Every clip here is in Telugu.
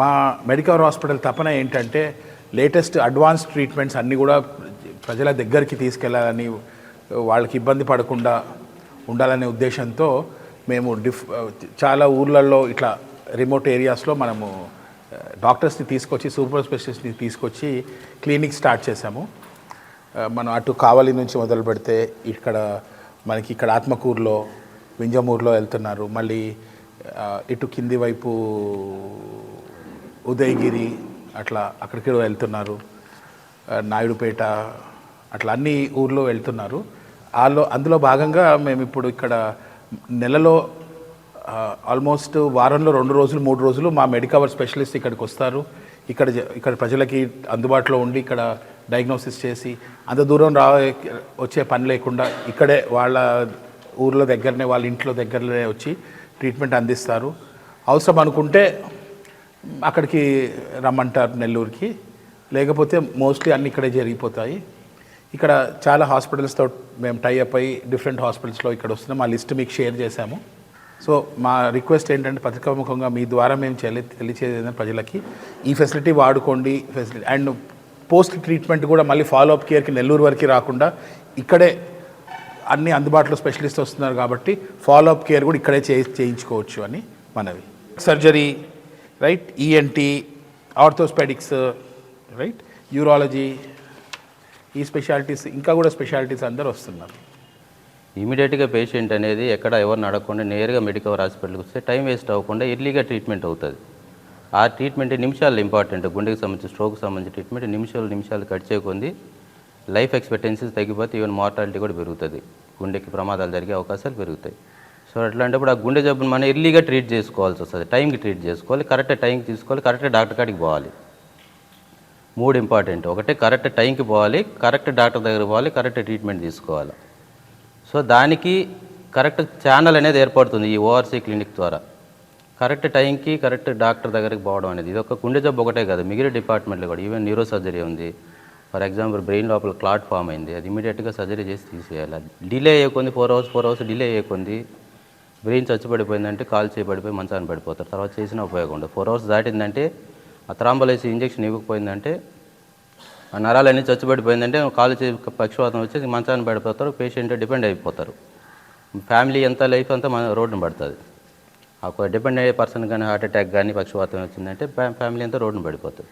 మా మెడికల్ హాస్పిటల్ తపన ఏంటంటే లేటెస్ట్ అడ్వాన్స్ ట్రీట్మెంట్స్ అన్నీ కూడా ప్రజల దగ్గరికి తీసుకెళ్ళాలని వాళ్ళకి ఇబ్బంది పడకుండా ఉండాలనే ఉద్దేశంతో మేము డిఫ్ చాలా ఊర్లలో ఇట్లా రిమోట్ ఏరియాస్లో మనము uh, డాక్టర్స్ని తీసుకొచ్చి సూపర్ స్పెషలిస్ట్ని తీసుకొచ్చి క్లినిక్ స్టార్ట్ చేశాము. Uh, మనం అటు కావలి నుంచి మొదలు పెడితే ఇక్కడ మనకి ఇక్కడ ఆత్మకూరులో వింజమూరులో వెళ్తున్నారు. మళ్ళీ ఇటు కింది వైపు ఉదయగిరి అట్లా అక్కడికి వెళ్తున్నారు. నాయుడుపేట అట్లా అన్ని ఊర్లో వెళ్తున్నారు. వాళ్ళు అందులో భాగంగా మేము ఇప్పుడు ఇక్కడ నెలలో ఆల్మోస్ట్ వారంలో రెండు రోజులు మూడు రోజులు మా మెడికవర్ స్పెషలిస్ట్ ఇక్కడికి వస్తారు. ఇక్కడ ఇక్కడ ప్రజలకి అందుబాటులో ఉండి ఇక్కడ డయాగ్నోసిస్ చేసి అంత దూరం రా వచ్చే పని లేకుండా ఇక్కడే వాళ్ళ ఊర్లో దగ్గరనే వాళ్ళ ఇంట్లో దగ్గరనే వచ్చి ట్రీట్మెంట్ అందిస్తారు. అవసరం అనుకుంటే అక్కడికి రమ్మంటారు నెల్లూరుకి. లేకపోతే మోస్ట్లీ అన్ని ఇక్కడే జరిగిపోతాయి. ఇక్కడ చాలా హాస్పిటల్స్తో మేము టైఅప్ అయ్యి డిఫరెంట్ హాస్పిటల్స్లో ఇక్కడ వస్తున్నాం. మా లిస్ట్ మీకు షేర్ చేశాము. సో మా రిక్వెస్ట్ ఏంటంటే పత్రికాముఖంగా మీ ద్వారా మేము చెల్లి తెలియచేది ప్రజలకి ఈ ఫెసిలిటీ వాడుకోండి ఫెసిలిటీ అండ్ పోస్ట్ ట్రీట్మెంట్ కూడా మళ్ళీ ఫాలోఅప్ కేర్కి నెల్లూరు వరకు రాకుండా ఇక్కడే అన్ని అందుబాటులో స్పెషలిస్ట్ వస్తున్నారు కాబట్టి ఫాలోఅప్ కేర్ కూడా ఇక్కడే చే చేయించుకోవచ్చు అని మనవి. Surgery right ENT orthopaedics right urology ఈ స్పెషాలిటీస్ ఇంకా కూడా స్పెషాలిటీస్ అందరు వస్తున్నారు. ఇమీడియట్గా పేషెంట్ అనేది ఎక్కడ ఎవరిని అడగకుండా నేరుగా మెడికల్ హాస్పిటల్కి వస్తే టైం వేస్ట్ అవ్వకుండా ఎర్లీగా ట్రీట్మెంట్ అవుతుంది. ఆ ట్రీట్మెంట్ నిమిషాలు ఇంపార్టెంట్ గుండెకి సంబంధించి స్ట్రోక్ సంబంధించి ట్రీట్మెంట్ నిమిషాలు నిమిషాలు కట్ చేయకుంది లైఫ్ ఎక్స్పెక్టెన్సీస్ తగ్గిపోతే ఈవెన్ మార్టాలిటీ కూడా పెరుగుతుంది. గుండెకి ప్రమాదాలు జరిగే అవకాశాలు పెరుగుతాయి. సో అట్లాంటప్పుడు ఆ గుండె జబ్బును మనం ఎర్లీగా ట్రీట్ చేసుకోవాల్సి వస్తుంది. టైంకి ట్రీట్ చేసుకోవాలి కరెక్ట్ టైంకి తీసుకోవాలి కరెక్ట్ డాక్టర్ కాడికి పోవాలి. మూడు ఇంపార్టెంట్ ఒకటి కరెక్ట్ టైంకి పోవాలి కరెక్ట్ డాక్టర్ దగ్గర పోవాలి కరెక్ట్ ట్రీట్మెంట్ తీసుకోవాలి. సో దానికి కరెక్ట్ ఛానల్ అనేది ఏర్పడుతుంది ఈ ఓఆర్సీ క్లినిక్ ద్వారా. కరెక్ట్ టైంకి కరెక్ట్ డాక్టర్ దగ్గరికి పోవడం అనేది. ఇది ఒక గుండె జబ్బు ఒకటే కాదు. మిగిలిన డిపార్ట్మెంట్లో కూడా. ఈవెన్ న్యూరో సర్జరీ ఉంది. ఫర్ ఎగ్జాంపుల్ బ్రెయిన్ లోపల క్లాట్ ఫామ్ అయింది అది ఇమీడియట్గా సర్జరీ చేసి తీసేయాలి. Delay అయ్యకుంది four hours four hours delay అయ్యకుంది brain చచ్చిపడిపోయిందంటే కాల్ చేయబడిపోయి మంచాన్ని పడిపోతారు. తర్వాత చేసిన ఉపయోగం ఉండదు. ఫోర్ అవర్స్ దాటిందంటే ఆ త్రాంబలేసి ఇంజెక్షన్ ఇవ్వకపోయిందంటే ఆ నరాలన్నీ చచ్చిపడిపోయిందంటే కాలు చే పక్షవాతం వచ్చేసి మంచాన్ని పడిపోతారు పేషెంట్ డిపెండ్ అయిపోతారు. ఫ్యామిలీ ఎంత లైఫ్ అంతా మన రోడ్డున పడుతుంది. ఆ డిపెండ్ అయ్యే పర్సన్ కానీ హార్ట్ అటాక్ కానీ పక్షవాతం వచ్చిందంటే ఫ్యామిలీ అంతా రోడ్డున పడిపోతుంది.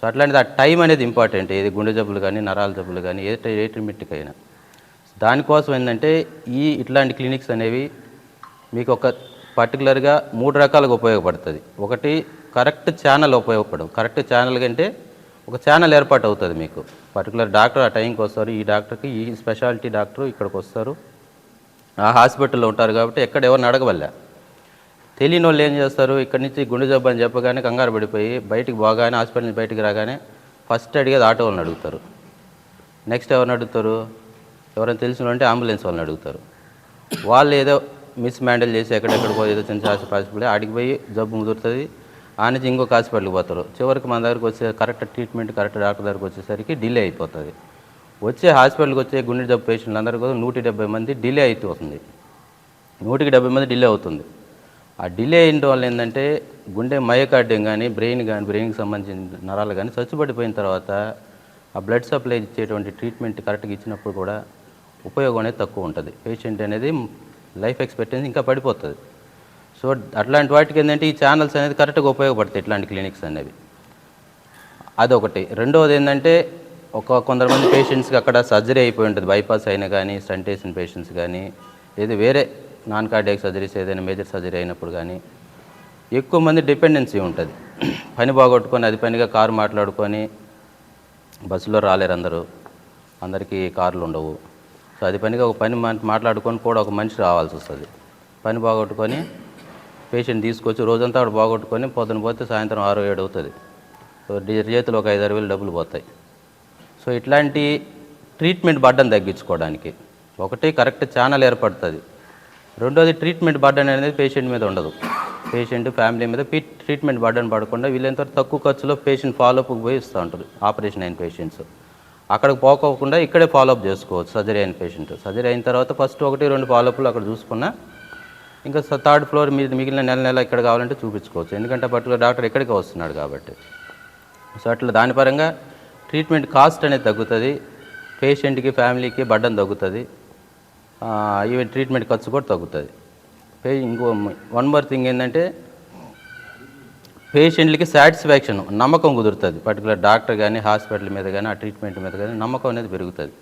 సో అట్లాంటిది ఆ టైం అనేది ఇంపార్టెంట్. ఏది గుండె జబ్బులు కానీ నరాల జబ్బులు కానీ ఏ ఏ ట్రీట్మెంట్కి అయినా దానికోసం ఏంటంటే ఈ ఇట్లాంటి క్లినిక్స్ అనేవి మీకు ఒక పర్టికులర్గా మూడు రకాలుగా ఉపయోగపడుతుంది. ఒకటి కరెక్ట్ ఛానల్ ఉపయోగపడదు కరెక్ట్ ఛానల్ కంటే ఒక ఛానల్ ఏర్పాటు అవుతుంది మీకు. పర్టికులర్ డాక్టర్ ఆ టైంకి వస్తారు. ఈ డాక్టర్కి ఈ స్పెషాలిటీ డాక్టర్ ఇక్కడికి వస్తారు. ఆ హాస్పిటల్లో ఉంటారు కాబట్టి ఎక్కడ ఎవరిని అడగవల్ల. తెలియని వాళ్ళు ఏం చేస్తారు? ఇక్కడి నుంచి గుండె జబ్బు అని చెప్పగానే కంగారు పడిపోయి బయటికి పోగానే హాస్పిటల్ నుంచి బయటికి రాగానే ఫస్ట్ అడిగేది ఆటో వాళ్ళని అడుగుతారు. నెక్స్ట్ ఎవరిని అడుగుతారు? ఎవరైనా తెలిసిన అంటే అంబులెన్స్ వాళ్ళని అడుగుతారు. వాళ్ళు ఏదో మిస్ హ్యాండిల్ చేసి ఎక్కడెక్కడికో ఏదో చిన్న హాస్పిటల్ ఆడికి పోయి జబ్బు ముదురుతుంది. ఆ నుంచి ఇంకొక హాస్పిటల్కి పోతారు. చివరికి మన దగ్గరికి వచ్చే కరెక్ట్ ట్రీట్మెంట్ కరెక్ట్ డాక్టర్ దగ్గరికి వచ్చేసరికి డిలే అయిపోతుంది. వచ్చే హాస్పిటల్కి వచ్చే గుండె జబ్బు పేషెంట్లు అందరికీ నూట డెబ్బై మంది డిలే అవుతుంది నూటికి డెబ్బై మంది డిలే అవుతుంది. ఆ డిలే అయిన వల్ల ఏంటంటే గుండె మయోకార్డియం కానీ బ్రెయిన్ కానీ బ్రెయిన్కి సంబంధించిన నరాలు కానీ చచ్చుబడిపోయిన తర్వాత ఆ బ్లడ్ సప్లై ఇచ్చేటువంటి ట్రీట్మెంట్ కరెక్ట్గా ఇచ్చినప్పుడు కూడా ఉపయోగం అనేది తక్కువ ఉంటుంది. పేషెంట్ అనేది లైఫ్ ఎక్స్పెక్టెన్సీ ఇంకా పడిపోతుంది. సో అట్లాంటి వాటికి ఏంటంటే ఈ ఛానల్స్ అనేది కరెక్ట్గా ఉపయోగపడతాయి ఇట్లాంటి క్లినిక్స్ అనేవి. అదొకటి. రెండవది ఏంటంటే ఒక కొంతమంది పేషెంట్స్కి అక్కడ సర్జరీ అయిపోయి ఉంటుంది. బైపాస్ అయినా కానీ స్టంటేషన్ పేషెంట్స్ కానీ ఏది వేరే నాన్ కార్డియాక్ సర్జరీస్ ఏదైనా మేజర్ సర్జరీ అయినప్పుడు కానీ ఎక్కువ మంది డిపెండెన్సీ ఉంటుంది. పని బాగొట్టుకొని అది పనిగా కారు మాట్లాడుకొని బస్సులో రాలేరు అందరూ. అందరికీ కార్లు ఉండవు. సో అది పనిగా ఒక పని మాట్లాడుకొని కూడా ఒక మనిషి రావాల్సి వస్తుంది. పని బాగొట్టుకొని పేషెంట్ తీసుకొచ్చి రోజంతా అక్కడ బాగొట్టుకొని పొద్దున పోతే సాయంత్రం ఆరు ఏడు అవుతుంది. సో చేతిలో ఒక ఐదారు వేలు డబ్బులు పోతాయి. సో ఇట్లాంటి ట్రీట్మెంట్ బడ్డను తగ్గించుకోవడానికి ఒకటి కరెక్ట్ ఛానల్ ఏర్పడుతుంది. రెండోది ట్రీట్మెంట్ బర్డన్ అనేది పేషెంట్ మీద ఉండదు. పేషెంట్ ఫ్యామిలీ మీద ట్రీట్మెంట్ బర్డన్ పడకుండా వీళ్ళంత తక్కువ ఖర్చులో పేషెంట్ ఫాలోఅప్కి పోయి ఇస్తూ ఉంటారు ఆపరేషన్ అయిన పేషెంట్స్ అక్కడికి పోకోకుండా ఇక్కడే ఫాలోఅప్ చేసుకోవచ్చు సర్జరీ అయిన పేషెంట్ సర్జరీ అయిన తర్వాత ఫస్ట్ ఒకటి రెండు ఫాలోఅప్లు అక్కడ చూసుకున్నా ఇంకా థర్డ్ ఫ్లోర్ మీద మిగిలిన నెల నెల ఇక్కడ కావాలంటే చూపించుకోవచ్చు. ఎందుకంటే పర్టికులర్ డాక్టర్ ఇక్కడికి వస్తున్నాడు కాబట్టి. సో అట్లా దాని పరంగా ట్రీట్మెంట్ కాస్ట్ అనేది తగ్గుతుంది. పేషెంట్కి ఫ్యామిలీకి బడ్డం తగ్గుతుంది. ఈవెన్ ట్రీట్మెంట్ ఖర్చు కూడా తగ్గుతుంది. పే ఇంకో వన్ మోర్ థింగ్ ఏంటంటే పేషెంట్లకి సాటిస్ఫాక్షన్ నమ్మకం కుదురుతుంది. పర్టికులర్ డాక్టర్ కానీ హాస్పిటల్ మీద కానీ ఆ ట్రీట్మెంట్ మీద కానీ నమ్మకం అనేది పెరుగుతుంది.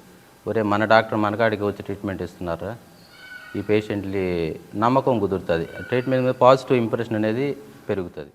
ఒరే మన డాక్టర్ మన కాడికి వచ్చి ట్రీట్మెంట్ ఇస్తున్నారా? ఈ పేషెంట్లీ నమ్మకం కుదురుతుంది. ట్రీట్మెంట్ మీద పాజిటివ్ ఇంప్రెషన్ అనేది పెరుగుతుంది.